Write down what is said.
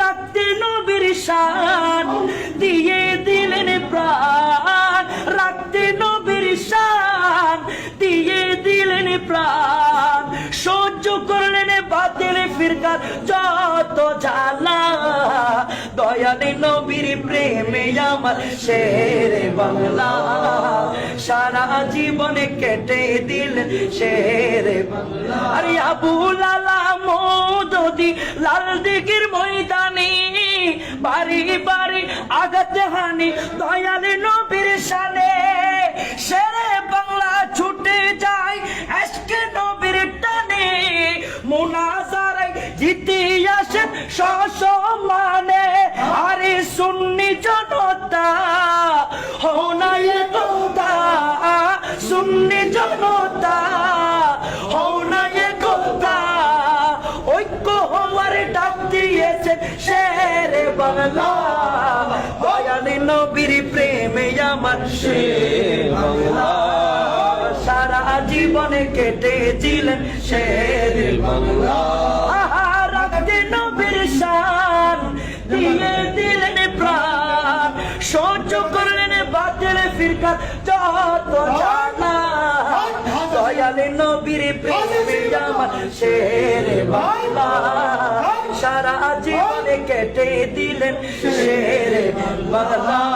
রাখতে নবীর শান দিয়ে দিলেন প্রাণ। রাখতে নবীর শান দিয়ে দিলেন প্রাণ। সহ্য করলেন বাতিল ফিরকার যত জ্বালা। দয়ালে নবীর প্রেমে আমার শেরে বাংলা। সারা জীবনে কেটে দিলেন শেরে বাংলা। আরে আবুল লাল ময়দানে, বাড়ি বাড়ি আঘাত হানি দয়ালে নবীর শানে। শেরে বাংলা ছুটে যায় আজকে নবীর টানে। মোনাজারাই জিতে আসেন সসম্মানে, আরে সুন্নি জনতা দিয়েছে শেরে বাংলা। দয়ালি নবীর প্রেমে আমার শের বাংলা। সারা জীবনে কেটে দিলেন শের বাংলা। রাখতে নবীর শান দিয়ে দিলেন প্রাণ। সহ্য করলেন বাতিল ফিরকার, যত জানা। দয়ালে নবীর প্রেমে আমার শের বাংলা। কেটে দিলেন শের বাংলা।